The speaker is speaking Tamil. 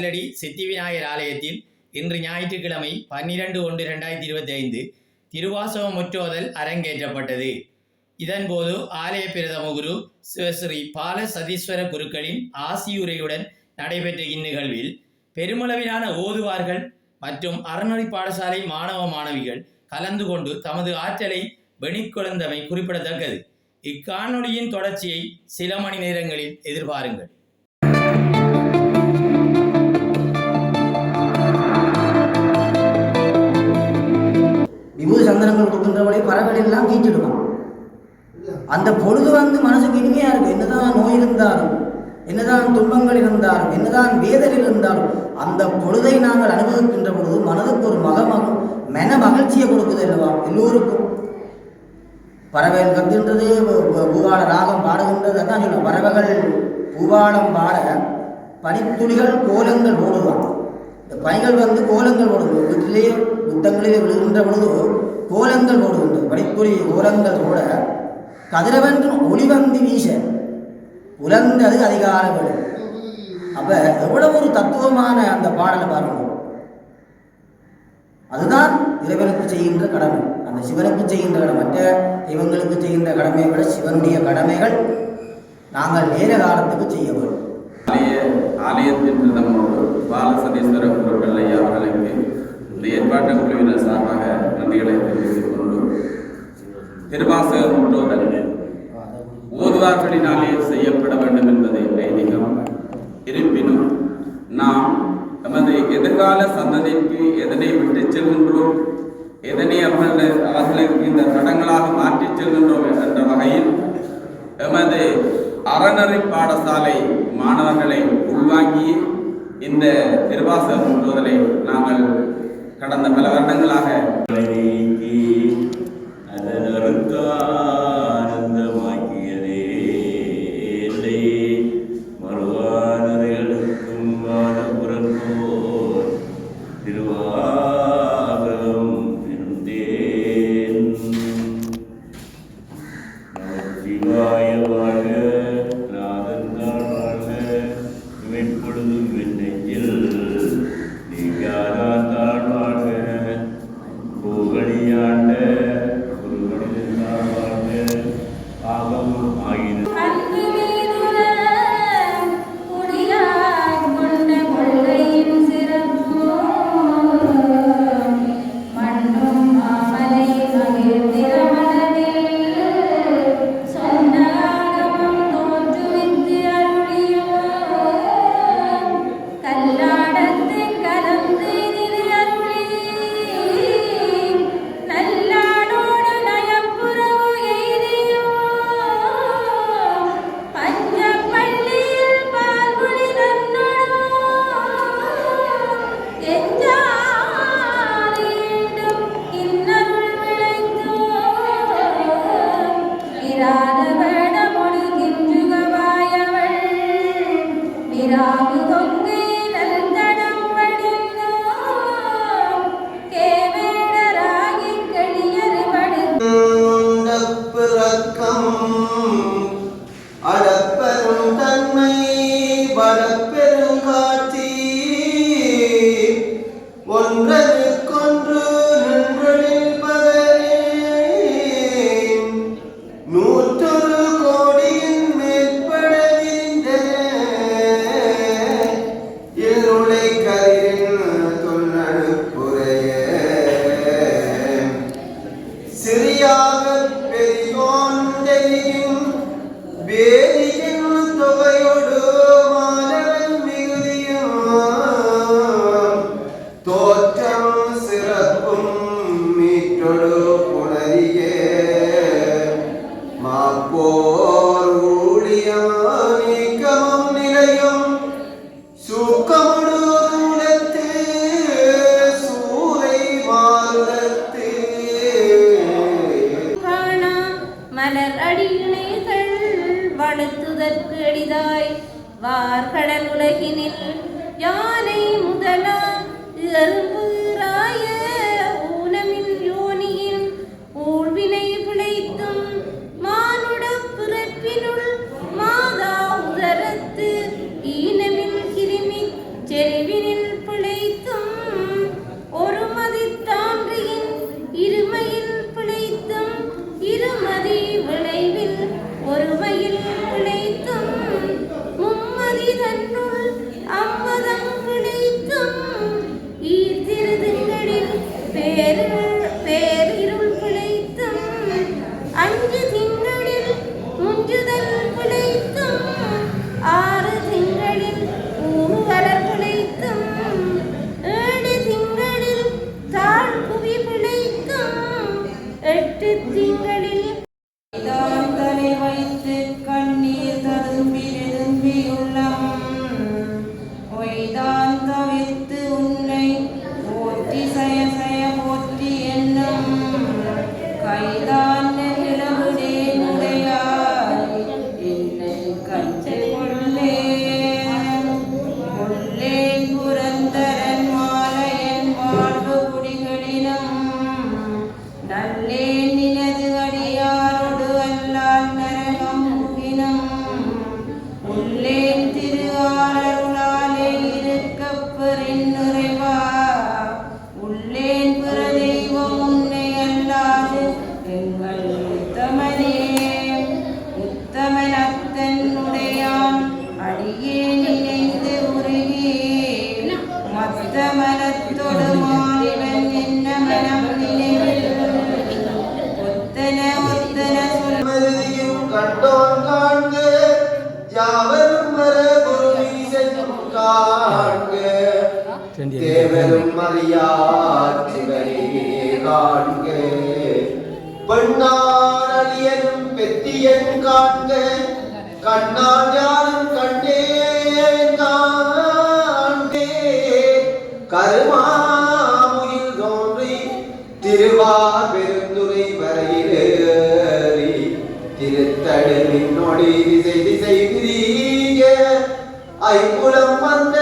கல்லடி சித்தி விநாயகர் ஆலயத்தில் இன்று ஞாயிற்றுக்கிழமை பன்னிரண்டு ஒன்று ரெண்டாயிரத்தி இருபத்தி ஐந்து திருவாசவ முற்றோதல் அரங்கேற்றப்பட்டது. இதன்போது ஆலய பிரதம குரு சிவஸ்ரீ பால சதீஸ்வர குருக்களின் ஆசியுரையுடன் நடைபெற்ற இந்நிகழ்வில் பெருமளவிலான ஓதுவார்கள் மற்றும் அறநெறி பாடசாலை மாணவ மாணவிகள் கலந்து கொண்டு தமது ஆற்றலை வெளிக்கொணர்ந்தமை குறிப்பிடத்தக்கது. இக்காணொலியின் தொடர்ச்சியை சில மணி நேரங்களில் எதிர்பாருங்கள். பறவைகள் அந்த பொழுது வந்து மனசுக்கு இனிமையாக இருக்கு என்னதான் நோய் இருந்தாலும் என்னதான் துன்பங்கள் இருந்தாலும் என்னதான் வேதனை இருந்தாலும் அந்த பொழுதை நாங்கள் அனுபவிக்கின்ற பொழுது மனதுக்கு ஒரு மக மக மன மகிழ்ச்சியை கொடுக்குது அல்லவா? எல்லோருக்கும். பறவைகள் கத்துன்றது பூவாள ராகம் பாடுகின்றது அதான் சொல்லுவோம் பறவைகள் பூவாளம் பாட பனித்துளிகள் கோலங்கள் ஓடுவான் இந்த பனிகள் வந்து கோலங்கள் ஓடுது. வீட்டிலேயே புத்தங்களிலே விழுகின்ற பொழுது கோலங்கள் ஓடுகின்றது பனித்துளி கோலங்கள் ஓட கதிரவன் ஒளி வந்து வீச உலர்ந்தது அதிகார வேடு அப்போ எவ்வளவு ஒரு தத்துவமான அந்த பாடலை பாருங்க. அதுதான் இறைவனுக்கு செய்கின்ற கடமை. அந்த சிவனுக்கு செய்கின்ற கடமை. மற்ற தெய்வங்களுக்கு செய்கின்ற கடமையை விட சிவனுடைய கடமைகள் நாங்கள் நேர காலத்துக்கு செய்ய வேண்டும். ஆலய ஆலயத்தின் பிரதமரோடு இந்த குழுவினர் சார்பாக நன்றிகளை தெரிவித்துக் கொண்டு திருவாசக முற்றோதல் ஓதுவார்களினாலே செய்யப்பட வேண்டும் என்பது வைதிகம் இருப்பினும் நாம் நமது எதிர்கால சந்ததிக்கு எதனை விட்டுச் செல்கின்றோம்? எதனை அவர்கள் அவர்களுக்கு இந்த தடங்களாக மாற்றிச் செல்கின்றோம் என்ற வகையில் எமது அறநெறி பாடசாலை மாணவர்களை உள்வாங்கி இந்த திருவாசகம் முற்றுவதலை நாங்கள் கடந்த பல வருடங்களாக. நீக்கி அதனருக்கானந்தமாக்கியதே பெரியோன் தெரியும் வேதியின் தொகையோடு மாணவன் மிகுதியும் தோற்றம் சிறப்பும் மீட்டொடு புணரியே மாப்போர் மலர் அடியினைகள் வளர்த்துதற்கு எளிதாய். வார்கடல் உலகினில் யானை முதலா எறும்புராய ஊனமின் பெரும் மறியாற்றினை காண்க. பெண்ணார் அழியனும் பெத்தியன் காண்க. கண்ணார் யாரும் கண்டே காண்டே கருமாமுயில் தோன்றி திருவார் பெருந்துரை வரையிலேறி திருத்தடு மின்னொடி திசை திசை பிரிய ஐம்புலம் வந்த